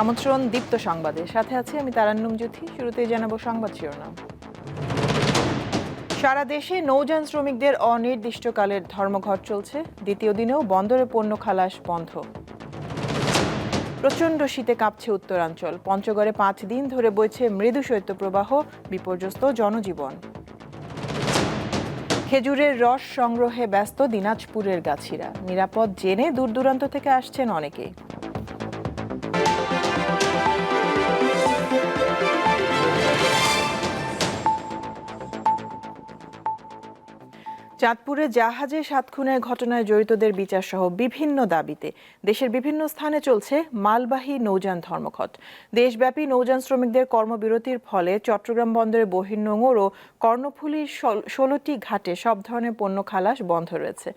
আমন্ত্রণ দীপ্ত সংবাদে। সাথে আছি আমি তারান্নুম জ্যোতি, শুরুতেই জানাব সংবাদ শিরোনাম। সারা দেশে নৌযান শ্রমিকদের অনির্দিষ্টকালের ধর্মঘট চলছে। দ্বিতীয় দিনেও বন্দরে পণ্য খালাস বন্ধ। প্রচণ্ড শীতে কাঁপছে উত্তরাঞ্চল। পঞ্চগড়ে পাঁচ দিন ধরে বইছে মৃদু শৈত্যপ্রবাহ, বিপর্যস্ত জনজীবন। খেজুরের রস সংগ্রহে ব্যস্ত দিনাজপুরের গাছিরা। নিরাপদ জেনে দূর দূরান্ত থেকে আসছেন অনেকেই চাঁদপুরে জাহাজে সাত খুনের ঘটনায় জড়িতদের বিচার সহ বিভিন্ন দাবিতে দেশের বিভিন্ন স্থানে চলছে মালবাহী নৌযান ধর্মঘট। দেশব্যাপী নৌযান শ্রমিকদের কর্মবিরতির ফলে চট্টগ্রাম বন্দরে বহির্নোঙর ও কর্ণফুলীর ষোলোটি ঘাটে সব ধরনের পণ্য খালাস বন্ধ রয়েছে।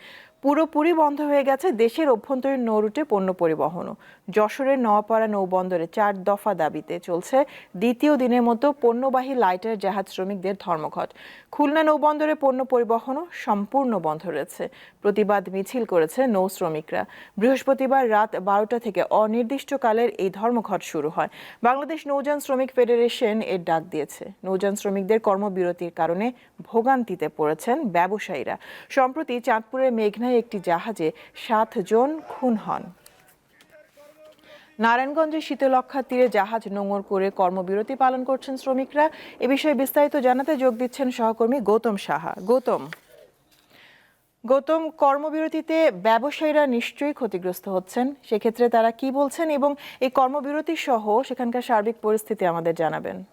পুরোপুরি বন্ধ হয়ে গেছে দেশের অভ্যন্তরীণ নৌরুটে পণ্য পরিবহনও। যশোরের নওয়াপাড়া নৌবন্দরে চার দফা দাবিতে চলছে দ্বিতীয় দিনের মতো পণ্যবাহী লাইটার জাহাজ শ্রমিকদের ধর্মঘট। খুলনা নৌবন্দরে পণ্য পরিবহনও সম্পূর্ণ বন্ধ রয়েছে। প্রতিবাদ মিছিল করেছে নৌ শ্রমিকরা। বৃহস্পতিবার রাত বারোটা থেকে অনির্দিষ্টকালের এই ধর্মঘট শুরু হয়। বাংলাদেশ নৌযান শ্রমিক ফেডারেশন এর ডাক দিয়েছে। নৌযান শ্রমিকদের কর্মবিরতির কারণে ভোগান্তিতে পড়েছেন ব্যবসায়ীরা। সম্প্রতি চাঁদপুরের মেঘনায় একটি জাহাজে সাত জন খুন হন। নারায়ণগঞ্জের শীতলক্ষা তীরে জাহাজ নোঙর করে কর্মবিরতি পালন করছেন শ্রমিকরা। এ বিষয়ে বিস্তারিত জানাতে যোগ দিচ্ছেন সহকর্মী গৌতম সাহা। গৌতম গৌতম, কর্মবিরতিতে ব্যবসায়ীরা নিশ্চয়ই ক্ষতিগ্রস্ত হচ্ছেন। সেক্ষেত্রে তারা কি বলছেন এবং এই কর্মবিরতি সহ সেখানকার সার্বিক পরিস্থিতি আমাদের জানাবেন।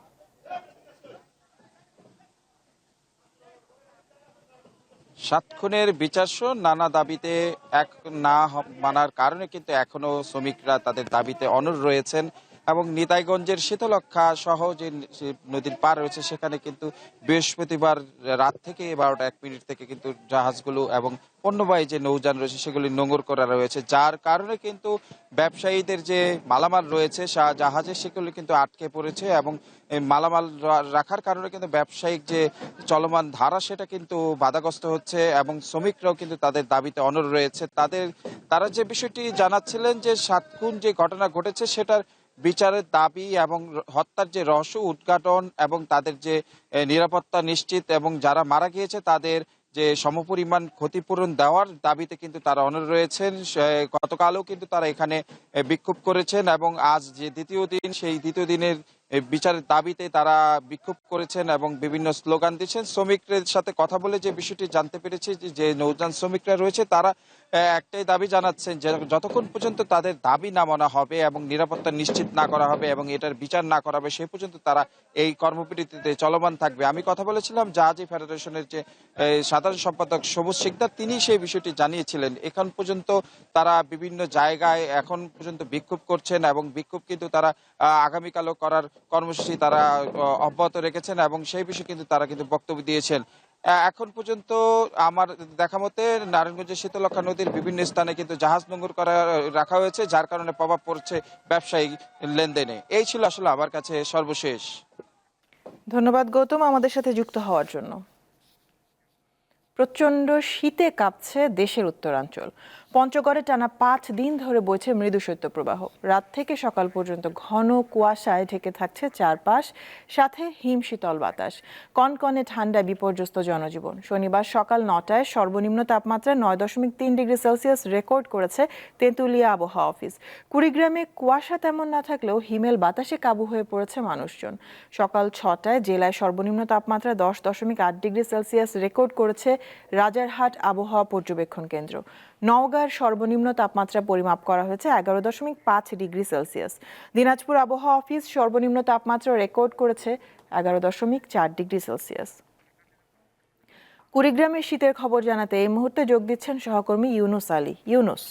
সাত খুনের বিচারসহ নানা দাবিতে এক না মানার কারণে কিন্তু এখনও শ্রমিকরা তাদের দাবিতে অনড় রয়েছেন। এবং নিতাইগঞ্জের শীতলক্ষা সহ যে নদীর পার রয়েছে, সেখানে কিন্তু বৃহস্পতিবার রাত থেকে বারোটা এক মিনিট থেকে কিন্তু জাহাজগুলো এবং পণ্যবাহী যে নৌযান রয়েছে, সেগুলি নোঙর করা রয়েছে। যার কারণে কিন্তু ব্যবসায়ীদের যে মালামাল রয়েছে জাহাজে, সেগুলি কিন্তু আটকে পড়েছে এবং মালামাল রাখার কারণে কিন্তু ব্যবসায়িক যে চলমান ধারা, সেটা কিন্তু বাধাগ্রস্ত হচ্ছে এবং শ্রমিকরাও কিন্তু তাদের দাবিতে অনড় রয়েছে। তাদের, তারা যে বিষয়টি জানাচ্ছিলেন যে সাতক্ষণ যে ঘটনা ঘটেছে, সেটার বিচারের দাবি এবং হত্যার যে রহস্য উদ্ঘাটন এবং তাদের যে নিরাপত্তা নিশ্চিত এবং যারা মারা গিয়েছে তাদের যে সমপরিমাণ ক্ষতিপূরণ দেওয়ার দাবিতে কিন্তু তারা অনুর রয়েছেন। গতকালও কিন্তু তারা এখানে বিক্ষোভ করেছেন এবং আজ যে দ্বিতীয় দিন, সেই দ্বিতীয় দিনের বিচারের দাবিতে তারা বিক্ষোভ করেছেন এবং বিভিন্ন স্লোগান দিচ্ছেন। শ্রমিকদের সাথে কথা বলে যে বিষয়টি জানতে পেরেছি যে- নৌযান শ্রমিকরা রয়েছে, তারা একটাই দাবি জানাচ্ছেন যে, যতক্ষণ পর্যন্ত তাদের দাবি না মানা হবে এবং নিরাপত্তা নিশ্চিত না করা হবে এবং এটার বিচার না করা হবে সেই পর্যন্ত তারা এই কর্মবিরতিতে চলমান থাকবে। আমি কথা বলেছিলাম জাহাজি ফেডারেশনের যে সাধারণ সম্পাদক সবুজ শিকদার, তিনি সেই বিষয়টি জানিয়েছিলেন। এখন পর্যন্ত তারা বিভিন্ন জায়গায় এখন পর্যন্ত বিক্ষোভ করছেন এবং বিক্ষোভ কিন্তু তারা আগামীকালও করার কর্মসূচি তারা অব্যাহত রেখেছেন এবং সেই বিষয়ে কিন্তু তারা কিন্তু বক্তব্য দিয়েছেন। এখন পর্যন্ত আমার দেখা মতে নারায়ণগঞ্জের শীতলক্ষা নদীর বিভিন্ন স্থানে কিন্তু জাহাজ নোঙর করা, রাখা হয়েছে, যার কারণে প্রভাব পড়ছে ব্যবসায়িক লেনদেনে। এই ছিল আসলে আমার কাছে সর্বশেষ। ধন্যবাদ গৌতম আমাদের সাথে যুক্ত হওয়ার জন্য। প্রচণ্ড শীতে কাঁপছে দেশের উত্তরাঞ্চল। পঞ্চগড়ে টানা পাঁচ দিন ধরে বইছে মৃদু শৈত্যপ্রবাহ। রাত থেকে সকাল পর্যন্ত ঘন কুয়াশায় ঢেকে থাকছে চারপাশ, সাথে হিমশীতল বাতাস। কনকনে ঠান্ডা বিপর্যস্ত জনজীবন। শনিবার সকাল নটায় সর্বনিম্ন তাপমাত্রা নয় দশমিক তিন ডিগ্রি সেলসিয়াস রেকর্ড করেছে তেঁতুলিয়া আবহাওয়া অফিস। কুড়িগ্রামে কুয়াশা তেমন না থাকলেও হিমেল বাতাসে কাবু হয়ে পড়েছে মানুষজন। সকাল ছটায় জেলায় সর্বনিম্ন তাপমাত্রা দশ দশমিক আট ডিগ্রি সেলসিয়াস রেকর্ড করেছে রাজারহাট আবহাওয়া পর্যবেক্ষণ কেন্দ্র। নওগাঁর সর্বনিম্ন তাপমাত্রা পরিমাপ করা হয়েছে এগারো দশমিক পাঁচ ডিগ্রি সেলসিয়াস। দিনাজপুর আবহাওয়া অফিস সর্বনিম্ন তাপমাত্রা রেকর্ড করেছে এগারো দশমিক চার ডিগ্রি সেলসিয়াস। কুড়িগ্রামের শীতের খবর জানাতে এই মুহূর্তে যোগ দিচ্ছেন সহকর্মী ইউনুস আলী। ইউনুস।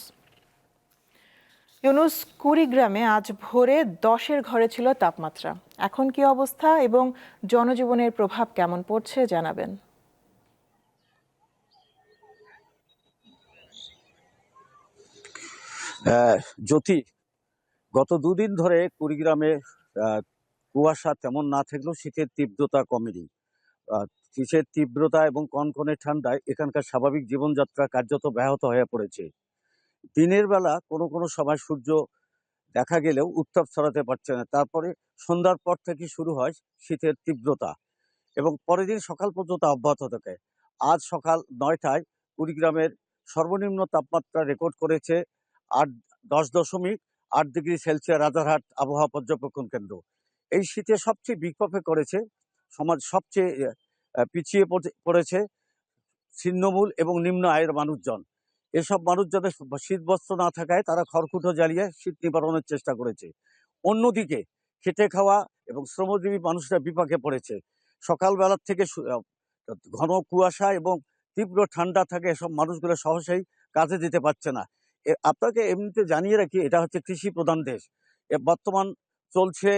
ইউনুস, কুড়িগ্রামে আজ ভোরে দশের ঘরে ছিল তাপমাত্রা। এখন কি অবস্থা এবং জনজীবনের প্রভাব কেমন পড়ছে জানাবেন। জ্যোতি, গত দুদিন ধরে কুড়িগ্রামে কুয়াশা তেমন না থাকলেও শীতের তীব্রতা কমেনি। শীতের তীব্রতা এবং কনকনে ঠান্ডায় এখানকার স্বাভাবিক জীবনযাত্রা কার্যত ব্যাহত হয়ে পড়েছে। দিনের বেলা কোনো কোনো সময় সূর্য দেখা গেলেও উত্তাপ ছড়াতে পারছে না। তারপরে সন্ধ্যার পর থেকে শুরু হয় শীতের তীব্রতা এবং পরের দিন সকাল পর্যন্ত অব্যাহত থাকে। আজ সকাল নয়টায় কুড়িগ্রামের সর্বনিম্ন তাপমাত্রা রেকর্ড করেছে আট, দশ দশমিক আট ডিগ্রি সেলসিয়াস রাজারহাট আবহাওয়া পর্যবেক্ষণ কেন্দ্র। এই শীতে সবচেয়ে বিক্ষোভে করেছে সমাজ সবচেয়ে পিছিয়ে পড়ে- পড়েছে ছিন্নমূল এবং নিম্ন আয়ের মানুষজন। এসব মানুষজনের শীত বস্ত্র না থাকায় তারা খড়কুটো জ্বালিয়ে শীত নিবারণের চেষ্টা করেছে। অন্যদিকে খেটে খাওয়া এবং শ্রমজীবী মানুষরা বিপাকে পড়েছে। সকালবেলার থেকে ঘন কুয়াশা এবং তীব্র ঠান্ডা থাকে এসব মানুষগুলো সহজেই কাজে যেতে পারছে না। আপনাকে এমনিতে জানিয়ে রাখি, এটা হচ্ছে কৃষি প্রধান দেশ। বর্তমান চলছে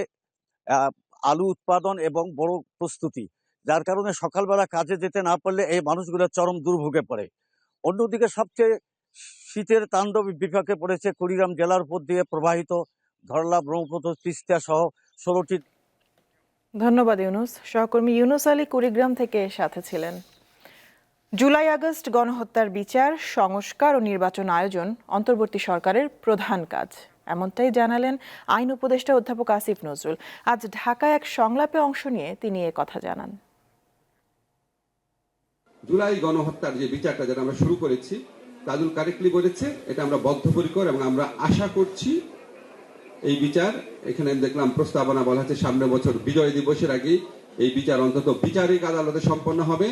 আলু উৎপাদন এবং বড় প্রস্তুতি, যার কারণে সকালবেলা কাজে যেতে না পারলে এই মানুষগুলো চরম দুর্ভোগে পড়ে। অন্যদিকে সবচেয়ে শীতের তাণ্ডব বিপাকে পড়েছে কুড়িগ্রাম জেলার উপর দিয়ে প্রবাহিত ধরলা, ব্রহ্মপুত্র, তিস্তা সহ ষোলোটি ধন্যবাদ ইউনুস। সহকর্মী ইউনুস আলী কুড়িগ্রাম থেকে সাথে ছিলেন। জুলাই আগস্ট গণহত্যার বিচার, সংস্কার ও নির্বাচন আয়োজন অন্তর্বর্তী সরকারের প্রধান কাজ। এমনটাই জানালেন আইন উপদেষ্টা অধ্যাপক আসিফ নজরুল। আজ ঢাকায় এক সংলাপে অংশ নিয়ে তিনি এ কথা জানান। জুলাই গণহত্যার যে বিচারটা যেটা আমরা শুরু করেছি তাজুল কারেক্টলি বলেছে, এটা আমরা বদ্ধপরিকর এবং আমরা আশা করছি এই বিচার, এখানে দেখলাম প্রস্তাবনা বলা হচ্ছে সামনের বছর বিজয় দিবসের আগে এই বিচার অন্তত বিচারিক আদালতে সম্পন্ন হবে।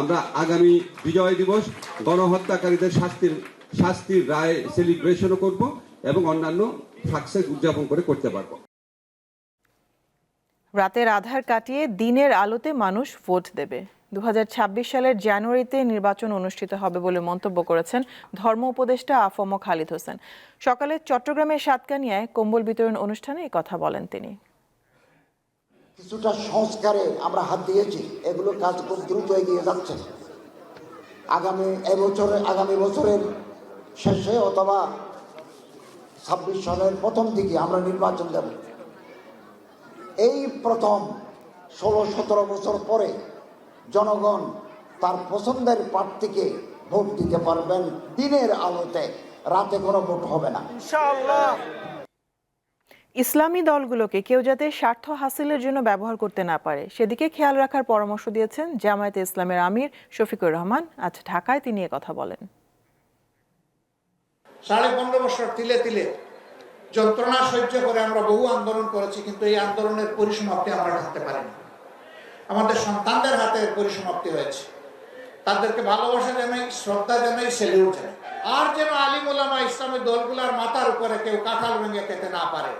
আমরা আগামী বিজয় দিবস গণহত্যাকারীদের শাস্তির শাস্তির রায় সেলিব্রেশনও করব এবং অন্যান্য সাকসেস উদযাপন করে করতে পারব। রাতের আধার কাটিয়ে দিনের আলোতে মানুষ ভোট দেবে। দুহাজার ছাব্বিশ সালের জানুয়ারিতে নির্বাচন অনুষ্ঠিত হবে বলে মন্তব্য করেছেন ধর্ম উপদেষ্টা আফম খালিদ হোসেন। সকালে চট্টগ্রামের সাতকানিয়ায় কম্বল বিতরণ অনুষ্ঠানে কথা বলেন তিনি। কিছুটা সংস্কারে আমরা হাত দিয়েছি। এগুলো কাজ খুব দ্রুত এগিয়ে যাচ্ছে। আগামী এবছরে, আগামী বছরের শেষে অথবা ছাব্বিশ সালের প্রথম দিকে আমরা নির্বাচন দেব। এই প্রথম ষোলো, সতেরো বছর পরে জনগণ তার পছন্দের প্রার্থীকে ভোট দিতে পারবেন দিনের আলোতে। রাতে কোনো ভোট হবে না। ইসলামী দলগুলোকে কেউ যাতে স্বার্থ হাসিলের জন্য ব্যবহার করতে না পারে, সেদিকে খেয়াল রাখার পরামর্শ দিয়েছেন জামায়াতে ইসলামের আমির শফিকুর রহমান। আজ ঢাকায় তিনি কথা বলেন। সাড়ে পনেরো বছর তিলে তিলে যন্ত্রণা সহ্য করে আমরা বহু আন্দোলন করেছি, কিন্তু এই আন্দোলনের পরিসমাপ্তি আমরা ঢাকতে পারিনি। আমাদের সন্তানদের হাতে পরিসমাপ্তি হয়েছে। তাদেরকে ভালোবাসা জানাই, শ্রদ্ধা জানাই সেলিউট জানাই। আর যেন আলিম ওলামা ইসলামের দলগুলার মাথার উপরে কেউ কাঁঠাল ভেঙে খেতে না পারে।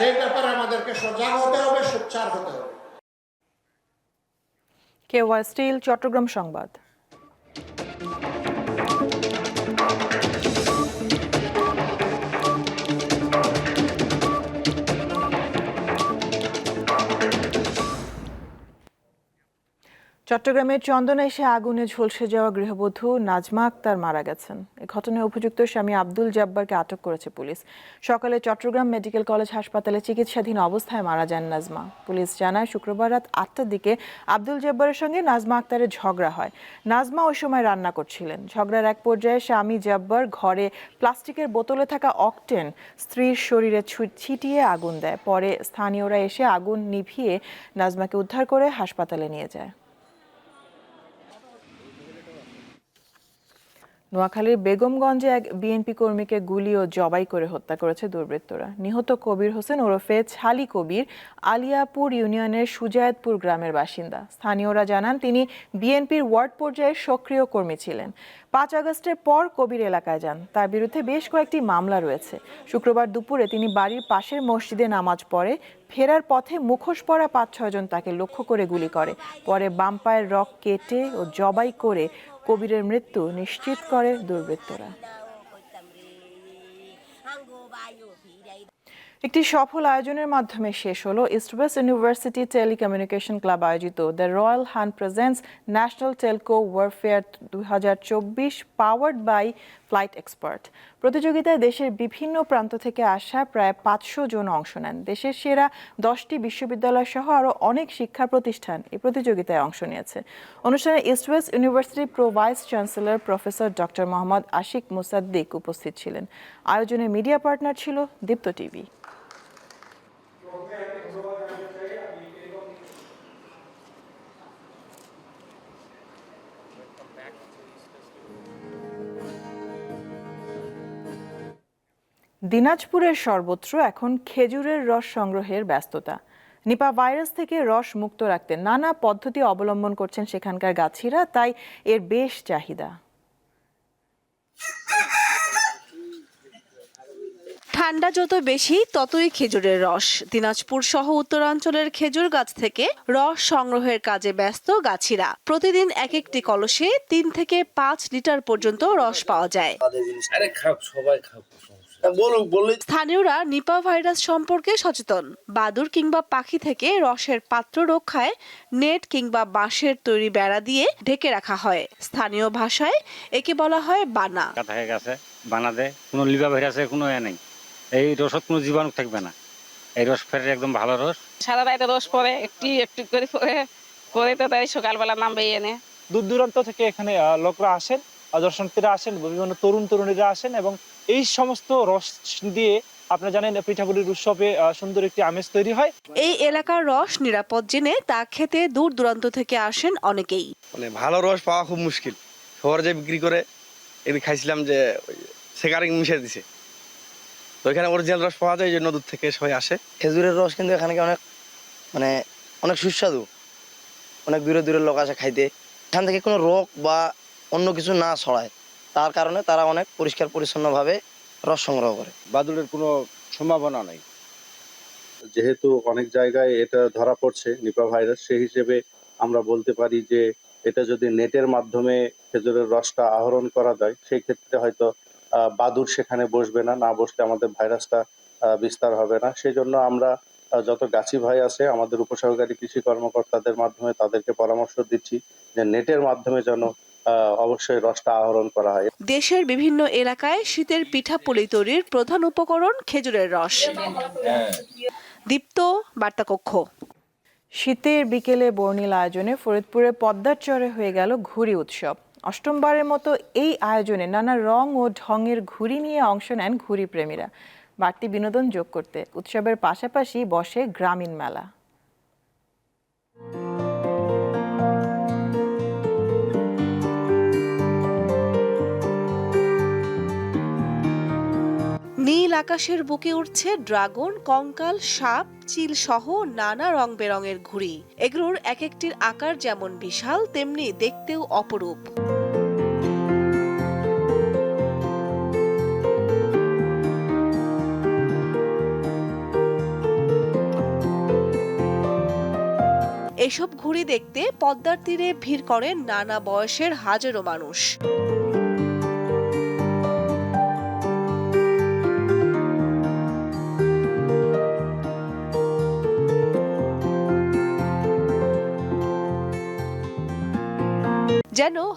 সেই ব্যাপারে আমাদেরকে সজাগ হতে হবে সোচ্চার হতে হবে। কেওয়াই স্টিল চট্টগ্রাম সংবাদ। চট্টগ্রামের চন্দনা এসে আগুনে ঝলসে যাওয়া গৃহবধূ নাজমা আক্তার মারা গেছেন। এ ঘটনায় অভিযুক্ত স্বামী আব্দুল জব্বারকে আটক করেছে পুলিশ। সকালে চট্টগ্রাম মেডিকেল কলেজ হাসপাতালে চিকিৎসাধীন অবস্থায় মারা যান নাজমা। পুলিশ জানায়, শুক্রবার রাত আটটার দিকে আব্দুল জব্বারের সঙ্গে নাজমা আক্তারের ঝগড়া হয়। নাজমা ওই সময় রান্না করছিলেন। ঝগড়ার এক পর্যায়ে স্বামী জব্বার ঘরে প্লাস্টিকের বোতলে থাকা অকটেন স্ত্রীর শরীরে ছিটিয়ে আগুন দেয়। পরে স্থানীয়রা এসে আগুন নিভিয়ে নাজমাকে উদ্ধার করে হাসপাতালে নিয়ে যায়। নোয়াখালীর বেগমগঞ্জে এক বিএনপি কর্মীকে গুলি ও জবাই করে হত্যা করেছে দুর্বৃত্তরা। নিহত কবির হোসেন ওরফে ছালি কবির আলিয়াপুর ইউনিয়নের সুজায়তপুর গ্রামের বাসিন্দা। স্থানীয়রা জানান, তিনি বিএনপির ওয়ার্ড পর্যায়ের সক্রিয় কর্মী ছিলেন। পাঁচ আগস্টের পর কবির এলাকায় যান। তার বিরুদ্ধে বেশ কয়েকটি মামলা রয়েছে। শুক্রবার দুপুরে তিনি বাড়ির পাশের মসজিদে নামাজ পড়ে, ফেরার পথে মুখোশ পরা পাঁচ ছয়জন তাকে লক্ষ্য করে গুলি করে। পরে বাম পায়ের রক কেটে ও জবাই করে কবিরের মৃত্যু নিশ্চিত করে দুর্বৃত্তরা। একটি সফল আয়োজনের মাধ্যমে শেষ হলো East West University telecommunication club আয়োজিত দ্য রয়্যাল হান প্রেজেন্স ন্যাশনাল টেলকো ওয়ারফেয়ার দু হাজার চব্বিশ পাওয়ার্ড বাই ফ্লাইট এক্সপার্ট। প্রতিযোগিতায় দেশের বিভিন্ন প্রান্ত থেকে আসা প্রায় পাঁচশো জন অংশ নেন। দেশের সেরা দশটি বিশ্ববিদ্যালয় সহ আরও অনেক শিক্ষা প্রতিষ্ঠান এই প্রতিযোগিতায় অংশ নিয়েছে। অনুষ্ঠানে East West University pro vice chancellor professor doctor Mohammad Ashiq Musaddiq উপস্থিত ছিলেন। আয়োজনে মিডিয়া পার্টনার ছিল দীপ্ত টিভি। দিনাজপুরের সর্বত্র এখন খেজুরের রস সংগ্রহের ব্যস্ততা। নিপা ভাইরাস থেকে রস মুক্ত রাখতে নানা পদ্ধতি অবলম্বন করছেন সেখানকার গাছিরা তাই এর বেশ চাহিদা। ঠান্ডা যত বেশি ততই খেজুরের রস। দিনাজপুর সহ উত্তরাঞ্চলের খেজুর গাছ থেকে রস সংগ্রহের কাজে ব্যস্ত গাছিরা। প্রতিদিন এক একটি কলসে তিন থেকে পাঁচ লিটার পর্যন্ত রস পাওয়া যায়। বলুক বললে স্থানীয়রা নিপা ভাইরাস সম্পর্কে সচেতন। বাদুর কিংবা পাখি থেকে রসের পাত্র রক্ষায় নেট কিংবা বাঁশের তৈরি বেড়া দিয়ে ঢেকে রাখা হয়। স্থানীয় ভাষায় একে বলা হয় বানা। গেছে কোনো ভাইরাসের কোনো এ নেই। এই রসত কোনো জীবাণু থাকবে না। এই রস ফের একদম ভালো রস। সারা রাতে রস পরে একটু একটু করে পরে পরে তো তাই সকালবেলা নামবে এনে দূর দূরান্ত থেকে এখানে আহ, লোকরা আসেন দর্শনার্থীরা আসেন বিভিন্ন তরুণ তরুণীরা আসেন এবং এই সমস্ত রস দিয়ে আপনারা জানেন পিঠাপুলির উৎসবে আহ, সুন্দর একটি আমেজ তৈরি হয়। এই এলাকার রস নিরাপদ জেনে তা খেতে দূর দূরান্ত থেকে আসেন অনেকেই। মানে ভালো রস পাওয়া খুব মুশকিল। শহরে যে বিক্রি করে এদিকে খাইছিলাম যে সেকারিং মিশে দিছে। তো এখানে অরিজিনাল রস পাওয়া যায় এই জন্য দূর থেকে সবাই আসে। খেজুরের রস কিন্তু এখানে অনেক মানে অনেক সুস্বাদু। অনেক দূরে দূরের লোক আসে খাইতে। এখান থেকে কোনো রোগ বা অন্য কিছু না ছড়ায়। তার কারণে তারা অনেক পরিষ্কার পরিচ্ছন্নভাবে রস সংগ্রহ করে। বাদুড়ের কোনো সম্ভাবনা নেই। যেহেতু অনেক জায়গায় এটা ধরা পড়ছে নিপা ভাইরাস, সেই হিসেবে আমরা বলতে পারি যে এটা যদি নেটের মাধ্যমে খেজুরের রসটা আহরণ করা যায়, সেই ক্ষেত্রে হয়তো বাদুড় সেখানে বসবে না না বসলে আমাদের ভাইরাসটা বিস্তার হবে না। সেই জন্য আমরা যত গাছি ভাই আছে, আমাদের উপসহকারী কৃষি কর্মকর্তাদের মাধ্যমে তাদেরকে পরামর্শ দিচ্ছি যে নেটের মাধ্যমে যেন অবশ্যই রসটা আহরণ করা হয়। দেশের বিভিন্ন এলাকায় শীতের পিঠা পুলি তৈরির প্রধান উপকরণ খেজুরের রস। দীপ্ত বার্তাকক্ষ। শীতের বিকেলে বর্ণিল আয়োজনে ফরিদপুরে পদ্মার চরে হয়ে গেল ঘুড়ি উৎসব। অষ্টমবারের মতো এই আয়োজনে নানা রং ও ঢঙের ঘুড়ি নিয়ে অংশ নেন ঘুড়ি প্রেমীরা। বাড়তি বিনোদন যোগ করতে উৎসবের পাশাপাশি বসে গ্রামীণ মেলা। নীল আকাশের বুকে উঠছে ড্রাগন, কঙ্কাল, সাপ, চিল সহ নানা রং বেরঙের ঘুড়ি। এগুলোর এক একটির আকার যেমন বিশাল, তেমনি দেখতেও অপরূপ। এসব ঘুড়ি দেখতে পদ্মার তীরে ভিড় করেন নানা বয়সের হাজারো মানুষ।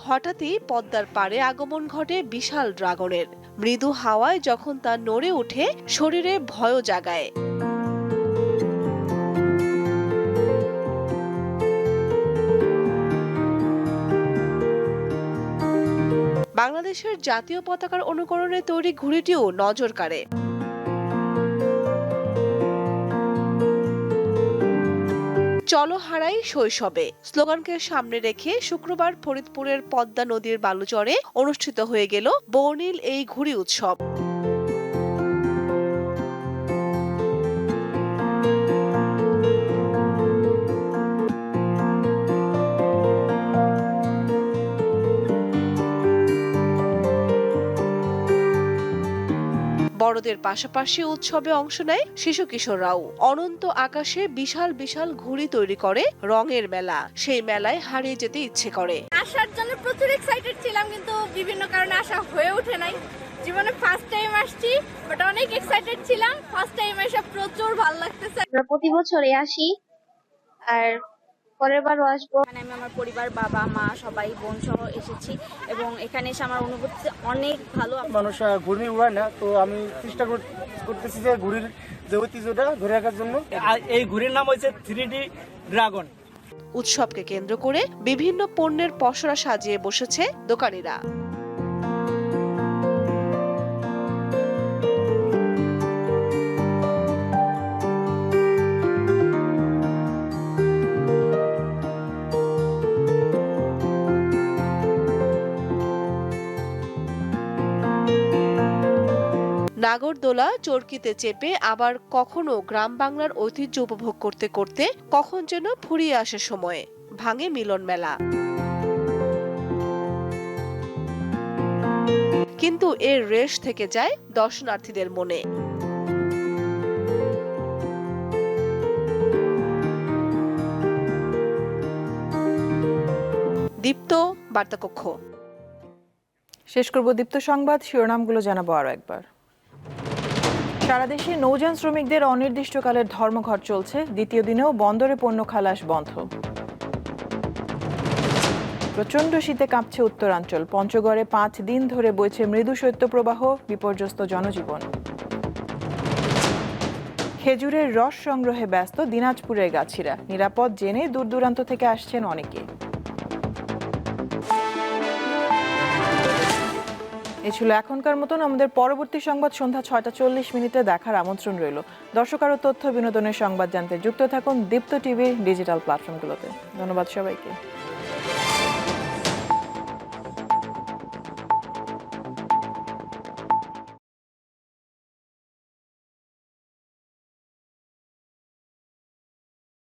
হঠাৎই পদ্মার পাড়ে আগমন ঘটে বিশাল ড্রাগনের। মৃদু হাওয়ায় যখন তা নড়ে ওঠে, শরীরে ভয়ও জাগায়। বাংলাদেশের জাতীয় পতাকার অনুকরণে তৈরি ঘুড়িটিও নজর কাড়ে। চলো হারাই শৈশবে। স্লোগানকে সামনে রেখে শুক্রবার ফরিদপুরের পদ্মা নদীর বালুচরে অনুষ্ঠিত হয়ে গেল বর্ণিল এই ঘুড়ি উৎসব। বড়দের পাশাপাশি উৎসবে অংশ নেয় শিশু কিশোররাও অনন্ত আকাশে বিশাল বিশাল ঘুড়ি তৈরি করে রঙের মেলা। সেই মেলায় হারিয়ে যেতে ইচ্ছে করে। আসার জন্য প্রচুর এক্সাইটেড ছিলাম কিন্তু বিভিন্ন কারণে আসা হয়ে ওঠে নাই। জীবনে ফার্স্ট টাইম আসছি বাট অনেক এক্সাইটেড ছিলাম। ফার্স্ট টাইম এসে প্রচুর ভালো লাগতেছে। আমরা প্রতি বছরে আসি আর পরের বারও আসব। মানে আমি আমার পরিবার বাবা মা সবাই বোন সহ এসেছি এবং এখানে এসে আমার অনুভূতি অনেক ভালো মানুষ ঘুরি উড়ায় না তো আমি চেষ্টা করতেছি যে ঘুরির যে ঐতিহ্যটা ধরে রাখার জন্য। এই ঘুরির নাম হয়েছে থ্রি ডি ড্রাগন উৎসবকে কেন্দ্র করে বিভিন্ন পণ্যের পসরা সাজিয়ে বসেছে দোকানিরা। নাগরদোলা চরকিতে চেপে আবার কখনো গ্রাম বাংলার ঐতিহ্য উপভোগ করতে করতে কখন যেন ফুরিয়ে আসে সময়ে। ভাঙে মিলন মেলা। কিন্তু এর রেশ থেকে যায় দর্শনার্থীদের মনে। দীপ্ত বার্তাকক্ষ। শেষ করব দীপ্ত সংবাদ, শিরোনামগুলো জানাব আরও একবার। সারা দেশে নৌযান শ্রমিকদের অনির্দিষ্টকালের ধর্মঘট চলছে। দ্বিতীয় দিনেও বন্দরে পণ্য খালাস বন্ধ। প্রচণ্ড শীতে কাঁপছে উত্তরাঞ্চল। পঞ্চগড়ে পাঁচ দিন ধরে বইছে মৃদু শৈত্যপ্রবাহ, বিপর্যস্ত জনজীবন। খেজুরের রস সংগ্রহে ব্যস্ত দিনাজপুরের গাছিরা। নিরাপদ জেনে দূর দূরান্ত থেকে আসছেন অনেকে। এ ছিল এখনকার মতন। আমাদের পরবর্তী সংবাদ সন্ধ্যা ছয়টা চল্লিশ মিনিটে দেখার আমন্ত্রণ রইল। দর্শক আরও তথ্য, বিনোদনের সংবাদ জানতে যুক্ত থাকুন দীপ্ত টিভির ডিজিটাল প্ল্যাটফর্মগুলোতে। ধন্যবাদ সবাইকে।